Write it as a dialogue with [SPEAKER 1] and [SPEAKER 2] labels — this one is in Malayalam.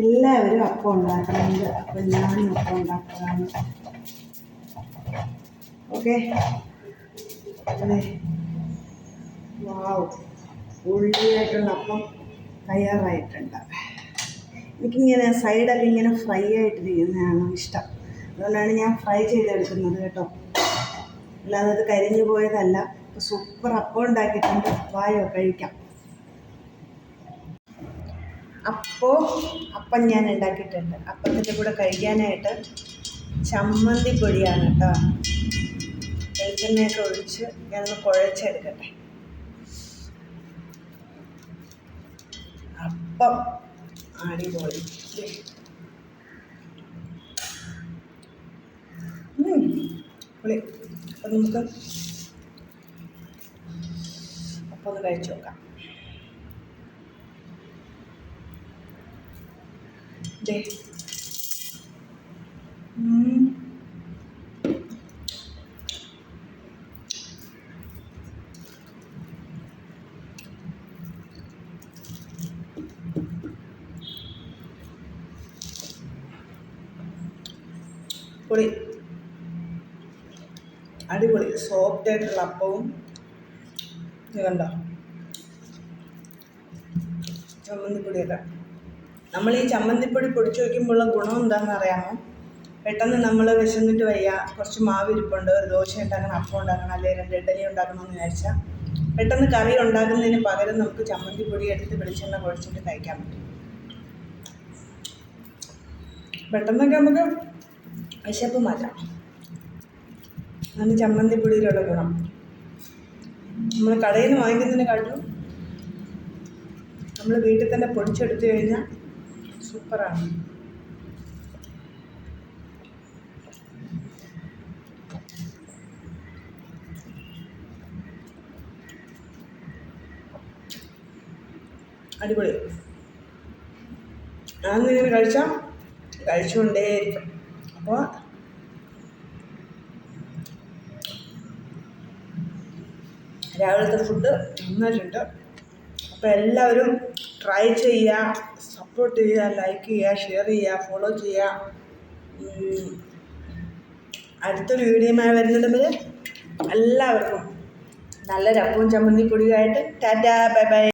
[SPEAKER 1] എല്ലാവരും അപ്പം ഉണ്ടാക്കുന്നുണ്ട് അപ്പം ഞാനും അപ്പം ഉണ്ടാക്കുന്നതാണ് ഓക്കെ? അതെ. വാവ്. ഉള്ളിയായിട്ടുള്ള അപ്പം തയ്യാറായിട്ടുണ്ട്. എനിക്കിങ്ങനെ സൈഡൊക്കെ ഇങ്ങനെ ഫ്രൈ ആയിട്ടിരിക്കുന്നതാണ് ഇഷ്ടം. അതുകൊണ്ടാണ് ഞാൻ ഫ്രൈ ചെയ്തെടുക്കുന്നത് കേട്ടോ. അല്ലാതെ അത് കരിഞ്ഞു പോയതല്ല. സൂപ്പർ അപ്പം ഉണ്ടാക്കിയിട്ടുണ്ട്. വായോ കഴിക്കാം. അപ്പോൾ അപ്പം ഞാൻ ഉണ്ടാക്കിയിട്ടുണ്ട്. അപ്പത്തിന്റെ കൂടെ കഴിക്കാനായിട്ട് ചമ്മന്തി പൊടിയാണ് കേട്ടോ. വെളിച്ചെണ്ണയൊക്കെ ഒഴിച്ച് ഞാനൊന്ന് കുഴച്ചെടുക്കട്ടെ. അപ്പം അടിപൊളി. പുളി. അപ്പം നമുക്ക് അപ്പം ഒന്ന് കഴിച്ചു നോക്കാം. ദേ. പൊളി. അടിപൊളി. സോഫ്റ്റ് ആയിട്ടുള്ള അപ്പവും ഇത് കണ്ടോ ചമ്മന്തിപ്പൊടിയൊക്കെ നമ്മൾ ഈ ചമ്മന്തിപ്പൊടി പൊടിച്ച് വയ്ക്കുമ്പോഴുള്ള ഗുണം എന്താണെന്ന് അറിയാമോ? പെട്ടെന്ന് നമ്മൾ വിശന്നിട്ട് വയ്യ. കുറച്ച് മാവ് ഇരിപ്പുണ്ട് ഒരു ദോശ ഉണ്ടാക്കണം അപ്പം ഉണ്ടാക്കണം അല്ലെങ്കിൽ രണ്ട് ഇഡലി ഉണ്ടാക്കണമെന്ന് വിചാരിച്ചാൽ പെട്ടെന്ന് കറി ഉണ്ടാക്കുന്നതിന് പകരം നമുക്ക് ചമ്മന്തിപ്പൊടി എടുത്ത് വെളിച്ചെണ്ണ കുഴച്ചിട്ട് കഴിക്കാൻ പറ്റും. പെട്ടെന്നൊക്കെ നമുക്ക് വിശപ്പ് മാറ്റാം. അതാണ് ചമ്മന്തിപ്പൊടിയിലുള്ള ഗുണം. നമ്മൾ കടയിൽ നിന്ന് വാങ്ങിക്കുന്നതിനെക്കാട്ടും നമ്മൾ വീട്ടിൽ തന്നെ പൊടിച്ചെടുത്തു കഴിഞ്ഞാൽ സൂപ്പറാണ്. അടിപൊളി. ഞാനിങ്ങനെ കഴിച്ചാൽ കഴിച്ചുകൊണ്ടേയിരിക്കും. അപ്പോൾ രാവിലത്തെ ഫുഡ് നന്നായിട്ടുണ്ട്. അപ്പോൾ എല്ലാവരും ട്രൈ ചെയ്യുക സപ്പോർട്ട് ചെയ്യുക ലൈക്ക് ചെയ്യുക ഷെയർ ചെയ്യുക ഫോളോ ചെയ്യുക. അടുത്ത അടുത്തൊരു വീഡിയോയുമായി എല്ലാവർക്കും നല്ലൊരു അപ്പവും ചമ്മന്തി പൊടിയുമായിട്ട്. Tata bye bye.